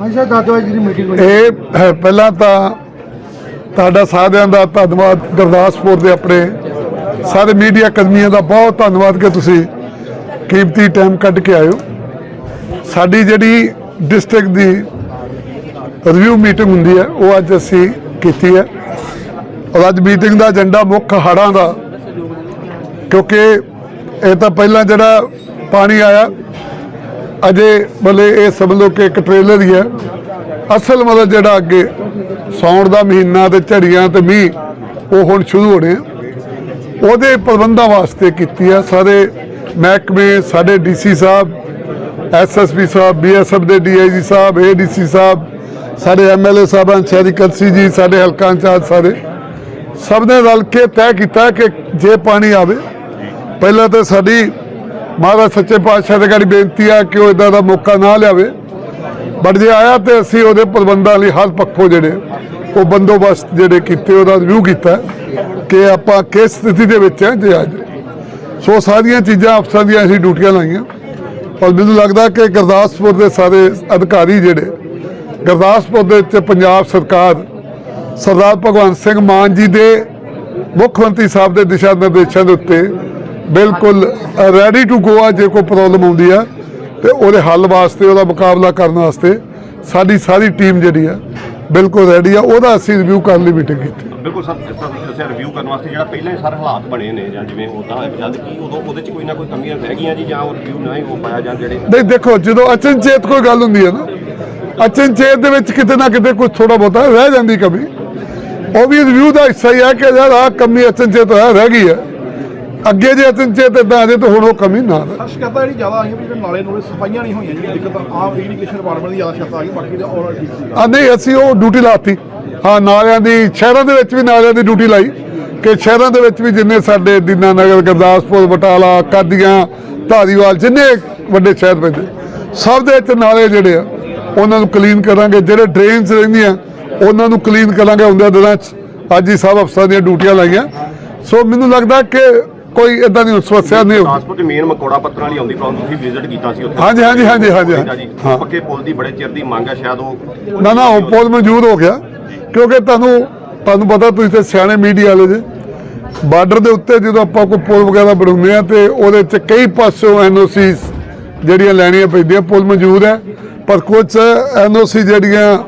ਹਾਂਜੀ ਸਰ ਦਾਦਵਾ ਦੀ ਮੀਟਿੰਗ ਹੋਈ। ਇਹ ਹੈ, ਪਹਿਲਾਂ ਤਾਂ ਤੁਹਾਡਾ ਸਾਰਿਆਂ ਦਾ ਧੰਨਵਾਦ ਗੁਰਦਾਸਪੁਰ ਦੇ ਆਪਣੇ ਸਾਰੇ ਮੀਡੀਆ ਕਰਮੀਆਂ ਦਾ ਬਹੁਤ ਧੰਨਵਾਦ ਕਿ ਤੁਸੀਂ ਕੀਮਤੀ ਟਾਈਮ ਕੱਢ ਕੇ ਆਇਓ ਸਾਡੀ ਜਿਹੜੀ ਡਿਸਟ੍ਰਿਕਟ ਦੀ ਰਿਵਿਊ ਮੀਟਿੰਗ ਹੁੰਦੀ ਹੈ ਉਹ ਅੱਜ ਅਸੀਂ ਕੀਤੀ ਹੈ। ਔਰ ਅੱਜ ਮੀਟਿੰਗ ਦਾ ਏਜੰਡਾ ਮੁੱਖ ਹੜ੍ਹਾਂ ਦਾ ਕਿਉਂਕਿ ਇਹ ਤਾਂ ਪਹਿਲਾਂ ਜਿਹੜਾ ਪਾਣੀ ਆਇਆ ਅਜੇ ਬਲੇ ਇਹ ਸਮਝ ਲਓ ਕਿ ਇੱਕ ਟ੍ਰੇਲਰ ਹੀ ਹੈ। ਅਸਲ ਮਤਲਬ ਜਿਹੜਾ ਅੱਗੇ ਸੌਣ ਦਾ ਮਹੀਨਾ ਤੇ ਝੜੀਆਂ ਤੇ ਮੀਂਹ, ਉਹ ਹੁਣ ਸ਼ੁਰੂ ਹੋਣੇ ਆ। ਉਹਦੇ ਪ੍ਰਬੰਧਾਂ ਵਾਸਤੇ ਕੀਤੀ ਆ। ਸਾਰੇ ਮਹਿਕਮੇ, ਸਾਡੇ ਡੀਸੀ ਸਾਹਿਬ ਐਸਐਸਪੀ ਸਾਹਿਬ ਬੀਐਸਐਫ ਦੇ ਡੀਆਈਜੀ ਸਾਹਿਬ ਏਡੀਸੀ ਸਾਹਿਬ, ਸਾਡੇ ਐਮਐਲਏ ਸਾਹਿਬਾਨ ਸ਼ਹਿਰੀ ਕਲਸੀ ਜੀ, ਸਾਡੇ ਹਲਕਾ ਇੰਚਾਰਜ ਸਾਰੇ। ਸਭ ਨੇ ਰਲ ਕੇ ਤੈਅ ਕੀਤਾ ਕਿ ਜੇ ਪਾਣੀ ਆਵੇ, ਪਹਿਲਾਂ ਤਾਂ ਸਾਡੀ ਮਹਾਰਾਜ ਸੱਚੇ ਪਾਤਸ਼ਾਹ ਦੇ ਗਾੜੀ ਬੇਨਤੀ ਆ ਕਿ ਉਹ ਇਦਾਂ ਦਾ ਮੌਕਾ ਨਾ ਲਿਆਵੇ। ਬਟ ਜੇ ਆਇਆ ਤੇ ਅਸੀਂ ਉਹਦੇ ਪ੍ਰਬੰਧਾਂ ਲਈ ਹਰ ਪੱਖੋਂ ਜਿਹੜੇ ਉਹ ਬੰਦੋਬਸਤ ਜਿਹੜੇ ਕੀਤੇ, ਉਹਦਾ ਰਿਵਿਊ ਕੀਤਾ ਕਿ ਆਪਾਂ ਕਿਸ ਸਥਿਤੀ ਦੇ ਵਿੱਚ ਹਾਂ ਜੇ ਅੱਜ। ਸੋ ਸਾਰੀਆਂ ਚੀਜ਼ਾਂ, ਅਫਸਰਾਂ ਦੀਆਂ ਅਸੀਂ ਡਿਊਟੀਆਂ ਲਾਈਆਂ। ਔਰ ਮੈਨੂੰ ਲੱਗਦਾ ਕਿ ਗੁਰਦਾਸਪੁਰ ਦੇ ਸਾਰੇ ਅਧਿਕਾਰੀ ਜਿਹੜੇ, ਗੁਰਦਾਸਪੁਰ ਦੇ ਵਿੱਚ ਪੰਜਾਬ ਸਰਕਾਰ, ਸਰਦਾਰ ਭਗਵੰਤ ਸਿੰਘ ਮਾਨ ਜੀ ਦੇ ਮੁੱਖ ਮੰਤਰੀ ਸਾਹਿਬ ਦੇ ਦਿਸ਼ਾ ਨਿਰਦੇਸ਼ਾਂ ਦੇ ਉੱਤੇ ਬਿਲਕੁਲ ਰੈਡੀ ਟੂ ਗੋ ਆ ਜੇ ਕੋਈ ਪ੍ਰੋਬਲਮ ਆਉਂਦੀ ਆ ਤੇ ਉਹਦੇ ਹੱਲ ਵਾਸਤੇ ਉਹਦਾ ਮੁਕਾਬਲਾ ਕਰਨ ਵਾਸਤੇ ਸਾਡੀ ਸਾਰੀ ਟੀਮ ਜਿਹੜੀ ਆ ਬਿਲਕੁਲ ਰੈਡੀ ਆ ਉਹਦਾ ਅਸੀਂ ਰਿਵਿਊ ਕਰਨ ਲਈ ਮੀਟਿੰਗ ਕੀਤੀ। ਬਿਲਕੁਲ ਸਰ ਜਿਸ ਤਰ੍ਹਾਂ ਤੁਸੀਂ ਦੱਸਿਆ ਰਿਵਿਊ ਕਰਨ ਵਾਸਤੇ ਜਿਹੜਾ ਪਹਿਲਾਂ ਹੀ ਸਾਰੇ ਹਾਲਾਤ ਬਣੇ ਨੇ ਜਾਂ ਜਿਵੇਂ ਉਦਾਂ ਜਦ ਕਿ ਉਦੋਂ ਉਹਦੇ ਚ ਕੋਈ ਨਾ ਕੋਈ ਕਮੀਆਂ ਰਹਿ ਗਈਆਂ ਜੀ ਜਾਂ ਉਹ ਰਿਵਿਊ ਨਾ ਹੀ ਹੋ ਪਾਇਆ ਜਾਂ ਜਿਹੜੇ ਨਹੀਂ ਦੇਖੋ ਜਦੋਂ ਅਚਨਚੇਤ ਕੋਈ ਗੱਲ ਹੁੰਦੀ ਹੈ ਨਾ ਅਚਨਚੇਤ ਦੇ ਵਿੱਚ ਕਿਤੇ ਨਾ ਕਿਤੇ ਕੁਝ ਥੋੜਾ ਬਹੁਤਾ ਰਹਿ ਜਾਂਦੀ ਕਮੀ। ਉਹ ਵੀ ਰਿਵਿਊ ਦਾ ਹਿੱਸਾ ਹੀ ਹੈ ਕਿ ਯਾਰ ਆਹ ਕਮੀ ਅਚਨਚੇਤ ਰਹਿ ਗਈ ਹੈ ਅੱਗੇ ਜੇ ਅਚਨਚੇਤ ਇਦਾਂ ਆ ਜੇ ਤਾਂ ਹੁਣ ਉਹ ਕਮੀ ਨਾ ਰਹੇ ਸ਼ਿਕਾਇਤਾਂ ਜਿਹੜੀ ਜ਼ਿਆਦਾ ਆਈਆਂ ਵੀ ਜਿਹੜੇ ਨਾਲੇ ਨੂਲੇ ਸਫਾਈਆਂ ਨਹੀਂ ਹੋਈਆਂ ਜਿਹੜੀ ਦਿੱਕਤ ਆਮ ਇਰੀਗੇਸ਼ਨ ਡਿਪਾਰਟਮੈਂਟ ਦੀ ਜ਼ਿਆਦਾ ਸ਼ਿਕਾਇਤਾਂ ਆ ਗਈ ਬਾਕੀ ਦਾ ਆਲ ਠੀਕ ਸੀਗਾ ਆ ਨਹੀਂ ਅਸੀਂ ਉਹ ਡਿਊਟੀ ਲਾਤੀ। ਹਾਂ ਨਾਲਿਆਂ ਦੀ ਸ਼ਹਿਰਾਂ ਦੇ ਵਿੱਚ ਵੀ ਨਾਲਿਆਂ ਦੀ ਡਿਊਟੀ ਲਾਈ ਕਿ ਸ਼ਹਿਰਾਂ ਦੇ ਵਿੱਚ ਵੀ ਜਿੰਨੇ ਸਾਡੇ ਦੀਨਾਨਗਰ ਗੁਰਦਾਸਪੁਰ ਬਟਾਲਾ ਕਾਦੀਆਂ ਧਾਰੀਵਾਲ ਜਿੰਨੇ ਵੱਡੇ ਸ਼ਹਿਰ ਪੈਂਦੇ ਸਭ ਦੇ ਵਿੱਚ ਨਾਲੇ ਜਿਹੜੇ ਆ ਉਹਨਾਂ ਨੂੰ ਕਲੀਨ ਕਰਾਂਗੇ ਜਿਹੜੇ ਡਰੇਨਸ ਰਹਿੰਦੀਆਂ ਉਹਨਾਂ ਨੂੰ ਕਲੀਨ ਕਰਾਂਗੇ ਹੁੰਦੇ ਦਿਨਾਂ 'ਚ। ਅੱਜ ਹੀ ਸਭ ਅਫਸਰਾਂ ਦੀਆਂ ਡਿਊਟੀਆਂ ਲਾਈਆਂ। ਸੋ ਮੈਨੂੰ ਲੱਗਦਾ ਕਿ ਕੋਈ ਇਦਾਂ ਦੀ ਸਮੱਸਿਆ ਨਹੀਂ ਹੋਊਗੀ ਟਰਾਂਸਪੋਰਟ ਮੇਨ ਮਕੌੜਾ ਪੱਤਰਾਂ ਵਾਲੀ ਆਉਂਦੀ ਪ੍ਰੋਬਲਮ ਤੁਸੀਂ ਵਿਜ਼ਿਟ ਕੀਤਾ ਸੀ ਉੱਥੇ। ਹਾਂਜੀ, ਹਾਂਜੀ, ਹਾਂਜੀ, ਹਾਂਜੀ, ਹਾਂ। ਪੱਕੇ ਪੁਲ ਦੀ ਬੜੇ ਚਿਰ ਦੀ ਮੰਗ ਹੈ ਸ਼ਾਇਦ ਉਹ ਨਾ ਨਾ ਉਹ ਪੁਲ ਮੌਜੂਦ ਹੋ ਗਿਆ। ਕਿਉਂਕਿ ਤੁਹਾਨੂੰ ਤੁਹਾਨੂੰ ਪਤਾ ਤੁਸੀਂ ਤੇ ਸਿਆਣੇ ਮੀਡੀਆ ਵਾਲੇ ਜੇ। ਬਾਰਡਰ ਦੇ ਉੱਤੇ ਜਦੋਂ ਆਪਾਂ ਕੋਈ ਪੁਲ ਵਗੈਰਾ ਬਣਾਉਂਦੇ ਆ ਤੇ ਉਹਦੇ ਚ ਕਈ ਪਾਸੋਂ ਐਨਓਸੀਸ ਜਿਹੜੀਆਂ ਲੈਣੀਆਂ ਪੈਂਦੀਆਂ ਪੁਲ ਮੌਜੂਦ ਹੈ। ਪਰ ਕੁਝ ਐਨਓਸੀ ਜਿਹੜੀਆਂ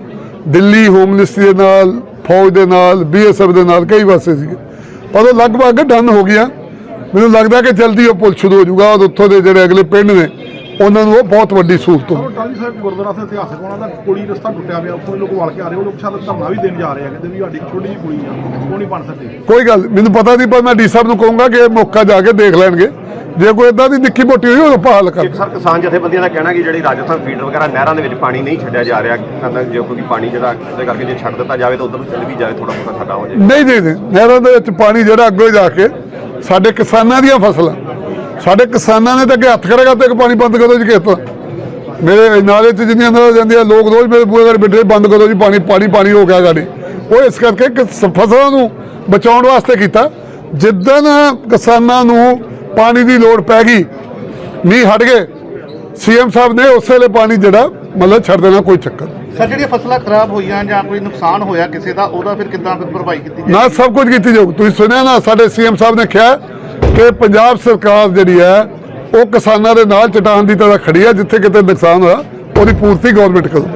ਦਿੱਲੀ ਹੋਮ ਮਿਨਿਸਟਰੀ ਦੇ ਨਾਲ ਫੌਜ ਦੇ ਨਾਲ ਬੀਐਸਐਫ ਦੇ ਨਾਲ ਕਈ ਪਾਸੇ ਸੀਗੇ। ਪਰ ਉਹ ਲਗਭਗ ਡਨ ਹੋ ਗਿਆ ਮੈਨੂੰ ਲੱਗਦਾ ਕਿ ਜਲਦੀ ਉਹ ਪੁਲ ਸ਼ੁਰੂ ਹੋ ਜਾਊਗਾ ਔਰ ਉੱਥੋਂ ਦੇ ਜਿਹੜੇ ਅਗਲੇ ਪਿੰਡ ਨੇ ਉਹਨਾਂ ਨੂੰ ਉਹ ਬਹੁਤ ਵੱਡੀ ਸਹੂਲਤ ਹੋਊਗੀ ਟਾਲੀ ਸਾਹਿਬ ਗੁਰਦੁਆਰਾ ਸਾਹਿਬ ਇਤਿਹਾਸਕ ਉਹਨਾਂ ਦਾ ਪੁਲੀ ਰਸਤਾ ਟੁੱਟਿਆ ਪਿਆ ਉੱਥੋਂ ਲੋਕ ਵਲ ਕੇ ਆ ਰਹੇ ਉਹ ਲੋਕ ਸ਼ਾਇਦ ਧਰਨਾ ਵੀ ਦੇਣ ਜਾ ਰਹੇ ਆ ਕਹਿੰਦੇ ਵੀ ਸਾਡੀ ਛੋਟੀ ਜਿਹੀ ਪੁਲੀ ਆ ਉਹ ਨਹੀਂ ਬਣ ਸਕਦੀ ਕੋਈ ਗੱਲ ਮੈਨੂੰ ਪਤਾ ਨਹੀਂ ਪਰ ਮੈਂ ਡੀ ਸਾਹਿਬ ਨੂੰ ਕਹੂੰਗਾ ਕਿ ਇਹ ਮੌਕਾ ਜਾ ਕੇ ਦੇਖ ਲੈਣਗੇ। ਜੇ ਕੋਈ ਇਦਾਂ ਦੀ ਨਿੱਕੀ ਮੋਟੀ ਹੋਈ ਉਹ ਆਪਾਂ ਹੱਲ ਕਰ ਸਰ ਕਿਸਾਨ ਜਥੇਬੰਦੀਆਂ ਦਾ ਕਹਿਣਾ ਕਿ ਜਿਹੜੀ ਰਾਜਸਥਾਨ ਫੀਡਰ ਵਗੈਰਾ ਨਹਿਰਾਂ ਦੇ ਵਿੱਚ ਪਾਣੀ ਨਹੀਂ ਛੱਡਿਆ ਜਾ ਰਿਹਾ ਕਹਿੰਦਾ ਜੇ ਕੋਈ ਪਾਣੀ ਜਿਹੜਾ ਉਹਦੇ ਕਰਕੇ ਜੇ ਛੱਡ ਦਿੱਤਾ ਜਾਵੇ ਤਾਂ ਉਧਰ ਨੂੰ ਚੱਲ ਵੀ ਜਾਵੇ ਥੋੜਾ ਬਹੁਤਾ ਸਾਡਾ ਹੋ ਨਹੀਂ ਨਹੀਂ ਨਹੀਂ ਨਹਿਰਾਂ ਦੇ ਵਿੱਚ ਪਾਣੀ ਜਿਹੜਾ ਅੱਗੇ ਜਾ ਕੇ ਸਾਡੇ ਕਿਸਾਨਾਂ ਦੀਆਂ ਫਸਲਾਂ। ਸਾਡੇ ਕਿਸਾਨਾਂ ਨੇ ਤਾਂ ਅੱਗੇ ਹੱਥ ਖੜਾ ਤੇ ਪਾਣੀ ਬੰਦ ਕਰੋ ਜੀ ਕਿਸ ਤਰ੍ਹਾਂ ਮੇਰੇ ਨਾਲੇ 'ਚ ਜਿੰਨੀਆਂ ਨਹਿਰਾਂ ਜਾਂਦੀਆਂ ਲੋਕ ਰੋਜ਼ ਮੇਰੇ ਬੂਹੇ ਘਰ ਬਿਠੇ ਬੰਦ ਕਰੋ ਜੀ, ਪਾਣੀ ਪਾਣੀ ਪਾਣੀ ਹੋ ਗਿਆ ਗਾੜੀ ਉਹ ਇਸ ਕਰਕੇ ਕਿ ਫਸਲਾਂ ਨੂੰ ਬਚਾਉਣ ਵਾਸਤੇ ਕੀਤਾ। ਜਿੱਦਣ ਕਿਸਾਨਾਂ ਨੂੰ ਪਾਣੀ ਦੀ ਲੋੜ ਪੈ ਗਈ, ਮੀਂਹ ਹਟ ਗਏ, ਸੀਐਮ ਸਾਹਿਬ ਨੇ ਉਸੇ ਵੇਲੇ ਪਾਣੀ ਜਿਹੜਾ ਮਤਲਬ ਛੱਡ ਦੇਣਾ ਕੋਈ ਚੱਕਰ ਨਹੀਂ। ਸਰ, ਜਿਹੜੀਆਂ ਫਸਲਾਂ ਖਰਾਬ ਹੋਈਆਂ ਜਾਂ ਕੋਈ ਨੁਕਸਾਨ ਹੋਇਆ ਕਿਸੇ ਦਾ, ਉਹਦਾ ਫਿਰ ਕਿੱਦਾਂ ਫਿਰ ਭਰਪਾਈ ਕੀਤੀ ਜਾਏ? ਨਾ, ਸਭ ਕੁਝ ਕੀਤੀ ਜਾਊ। ਤੁਸੀਂ ਸੁਣਿਆ ਨਾ, ਸਾਡੇ ਸੀਐਮ ਸਾਹਿਬ ਨੇ ਕਿਹਾ ਕਿ ਪੰਜਾਬ ਸਰਕਾਰ ਜਿਹੜੀ ਹੈ, ਉਹ ਕਿਸਾਨਾਂ ਦੇ ਨਾਲ ਚਟਾਨ ਦੀ ਤਰ੍ਹਾਂ ਖੜੀ ਹੈ, ਜਿੱਥੇ ਕਿਤੇ ਨੁਕਸਾਨ ਹੋਇਆ, ਉਹਦੀ ਪੂਰਤੀ ਗਵਰਨਮੈਂਟ ਕਰੂ